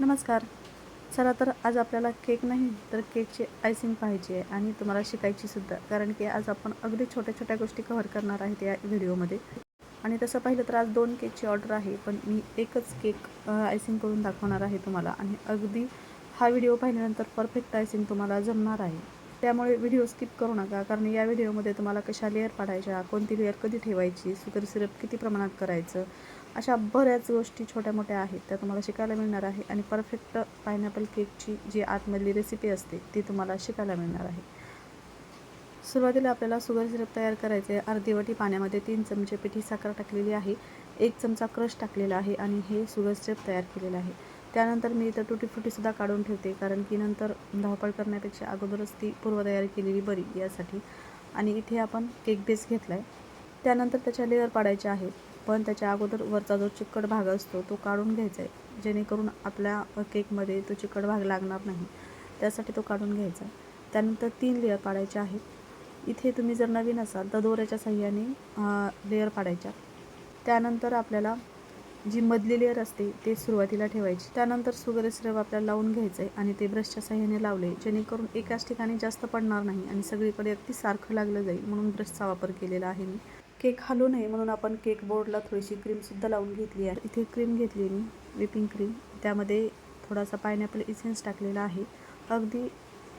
नमस्कार. चला तर आज आपल्याला केक नाही तर केकचे आयसिंग पाहिजे आहे आणि तुम्हाला शिकायची सुद्धा. कारण की आज आपण अगदी छोट्या छोट्या गोष्टी कव्हर करणार आहेत या व्हिडिओमध्ये आणि तसं पाहिलं तर आज दोन केकची ऑर्डर आहे पण मी एकच केक आयसिंग करून दाखवणार आहे तुम्हाला. आणि अगदी हा व्हिडिओ पाहिल्यानंतर परफेक्ट आयसिंग तुम्हाला जमणार आहे. त्यामुळे व्हिडिओ स्किप करू नका कारण या व्हिडिओमध्ये तुम्हाला कशा लेअर पाडायच्या कोणती लेअर कधी ठेवायची सुगर सिरप किती प्रमाणात करायचं अशा बऱ्याच गोष्टी छोट्या मोठ्या आहेत त्या तुम्हाला शिकायला मिळणार आहे. आणि परफेक्ट पायनॅपल केकची जी आतमधली रेसिपी असते ती तुम्हाला शिकायला मिळणार आहे. सुरुवातीला आपल्याला सुगर सिरप तयार करायचे आहे अर्धी वाटी पाण्यामध्ये तीन चमचे पिठी साखर टाकलेली आहे एक चमचा क्रश टाकलेला आहे आणि हे सुगर सिरप तयार केलेलं आहे. त्यानंतर मी इथं तुटी फुटीसुद्धा काढून ठेवते कारण की नंतर धावपळ करण्यापेक्षा अगोदरच ती पूर्वतयारी केलेली बरी यासाठी. आणि इथे आपण केक बेस घेतला आहे त्यानंतर त्याच्या लेअर पाडायच्या आहेत पण त्याच्या अगोदर वरचा जो चिकट भाग असतो तो काढून घ्यायचा आहे जेणेकरून आपल्या केकमध्ये तो चिकट भाग लागणार नाही. त्यासाठी तो काढून घ्यायचा त्यानंतर तीन लेअर पाडायचे आहेत. इथे तुम्ही जर नवीन असाल तर दोऱ्याच्या साह्याने लेअर पाडायच्या. त्यानंतर आपल्याला जी मधली लेअर असते ते सुरुवातीला ठेवायची. त्यानंतर सुगर सिरप आपल्याला लावून घ्यायचं आहे आणि ते ब्रशच्या साह्याने लावले. जेणेकरून एकाच ठिकाणी जास्त पडणार नाही आणि सगळीकडे अगदी सारखं लागलं जाईल म्हणून ब्रशचा वापर केलेला आहे मी. केक हलू नये म्हणून आपण केक बोर्डला थोडीशी क्रीमसुद्धा लावून घेतली आहे. इथे क्रीम घेतली मी व्हिपिंग क्रीम त्यामध्ये थोडासा पायनॅपल इसेन्स टाकलेला आहे. अगदी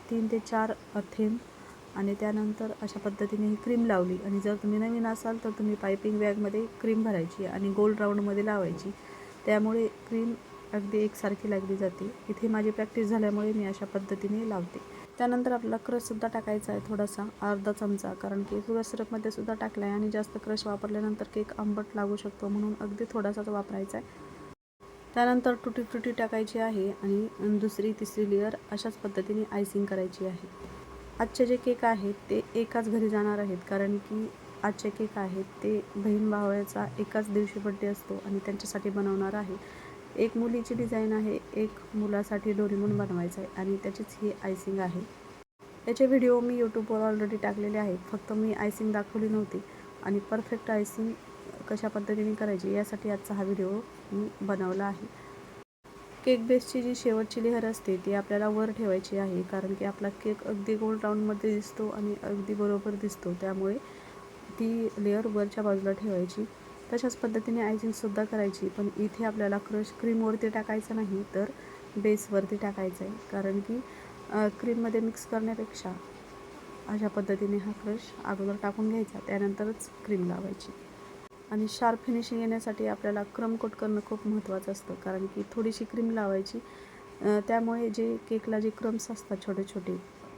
तीन ते चार थेंब आणि त्यानंतर अशा पद्धतीने ही क्रीम लावली. आणि जर तुम्ही नवीन असाल तर तुम्ही पायपिंग बॅगमध्ये क्रीम भरायची आणि गोल राऊंडमध्ये लावायची. त्यामुळे क्रीम अगदी एकसारखी लागली जाते. इथे माझी प्रॅक्टिस झाल्यामुळे मी अशा पद्धतीने लावते. त्यानंतर आपला क्रशसुद्धा टाकायचा आहे थोडासा अर्धा चमचा. कारण की सुगर सिरपमध्ये सुद्धा टाकला आहे आणि जास्त क्रश वापरल्यानंतर केक आंबट लागू शकतो म्हणून अगदी थोडासाच वापरायचा आहे. त्यानंतर तुटी तुटी टाकायची आहे आणि दुसरी तिसरी लेअर अशाच पद्धतीने आयसिंग करायची आहे. आजचे जे केक आहेत ते एकाच घरी जाणार आहेत. कारण की आजचे केक आहेत ते बहीण भावाचा एकाच दिवशी बड्डे असतो आणि त्यांच्यासाठी बनवणार आहे. एक मुलीची डिझाईन आहे एक मुलासाठी डोरीमून बनवायचं आहे आणि त्याचीच ही आयसिंग आहे. याचे व्हिडिओ मी यूट्यूबवर ऑलरेडी टाकलेले आहेत. फक्त मी आयसिंग दाखवली नव्हती आणि परफेक्ट आयसिंग कशा पद्धतीने करायची यासाठी आजचा हा व्हिडिओ मी बनवला आहे. केक बेसची जी शेवटची लेहर असते ती आपल्याला वर ठेवायची आहे कारण की आपला केक अगदी गोल राऊंडमध्ये दिसतो आणि अगदी बरोबर दिसतो. त्यामुळे ती लेअर वरच्या बाजूला ठेवायची. तशाच पद्धतीने आयसिंगसुद्धा करायची पण इथे आपल्याला क्रश क्रीमवरती टाकायचं नाही तर बेसवरती टाकायचं आहे कारण की क्रीममध्ये मिक्स करण्यापेक्षा अशा पद्धतीने हा क्रश अगोदर टाकून घ्यायचा त्यानंतरच क्रीम लावायची. आणि शार्प फिनिशिंग येण्यासाठी आपल्याला क्रम कोट करणं खूप महत्त्वाचं असतं. कारण की थोडीशी क्रीम लावायची त्यामुळे जे केकला जे क्रम्स असतात छोटे छोटे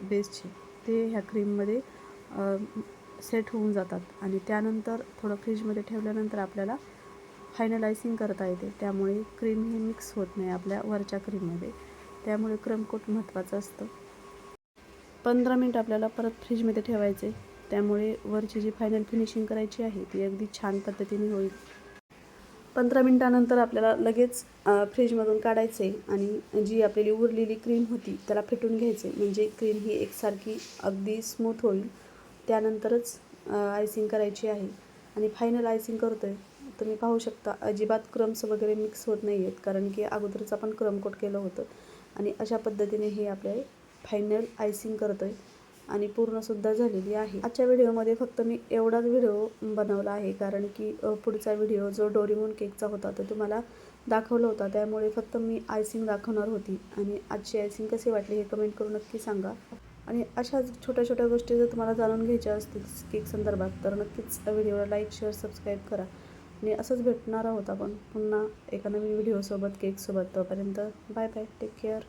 बेसचे ते ह्या क्रीममध्ये सेट होऊन जातात. आणि त्यानंतर थोडं फ्रीजमध्ये ठेवल्यानंतर आपल्याला फायनलायसिंग करता येते. त्यामुळे क्रीम ही मिक्स होत नाही आपल्या वरच्या क्रीममध्ये त्यामुळे क्रमकोट महत्त्वाचं असतं. पंधरा मिनटं आपल्याला परत फ्रीजमध्ये ठेवायचे. त्यामुळे वरची जी फायनल फिनिशिंग करायची आहे ती अगदी छान पद्धतीने होईल. पंधरा मिनटानंतर आपल्याला लगेच फ्रीजमधून काढायचे आणि जी आपल्याली उरलेली क्रीम होती त्याला फेटून घ्यायचे. म्हणजे क्रीम ही एकसारखी अगदी स्मूथ होईल. त्यानंतरच आयसिंग करायची आहे. आणि फायनल आयसिंग करतो आहे तुम्ही पाहू शकता अजिबात क्रम्स वगैरे मिक्स होत नाही आहेत कारण की अगोदरच आपण क्रमकोट केलं होतं. आणि अशा पद्धतीने हे आपले फायनल आयसिंग करतो आहे आणि पूर्णसुद्धा झालेली आहे. आजच्या व्हिडिओमध्ये फक्त मी एवढाच व्हिडिओ बनवला आहे कारण की पुढचा व्हिडिओ जो डोरीमोन केकचा होता तो तुम्हाला दाखवला होता. त्यामुळे फक्त मी आयसिंग दाखवणार होती. आणि आजची आयसिंग कशी वाटली हे कमेंट करून नक्की सांगा. आणि अशाच छोट्या छोट्या गोष्टी जर तुम्हाला जाणून घ्यायच्या असतील केक संदर्भात तर नक्कीच व्हिडिओला लाईक शेअर सबस्क्राईब करा. आणि असंच भेटणार आहोत आपण पुन्हा एका नवीन व्हिडिओसोबत केकसोबत तोपर्यंत बाय बाय टेक केअर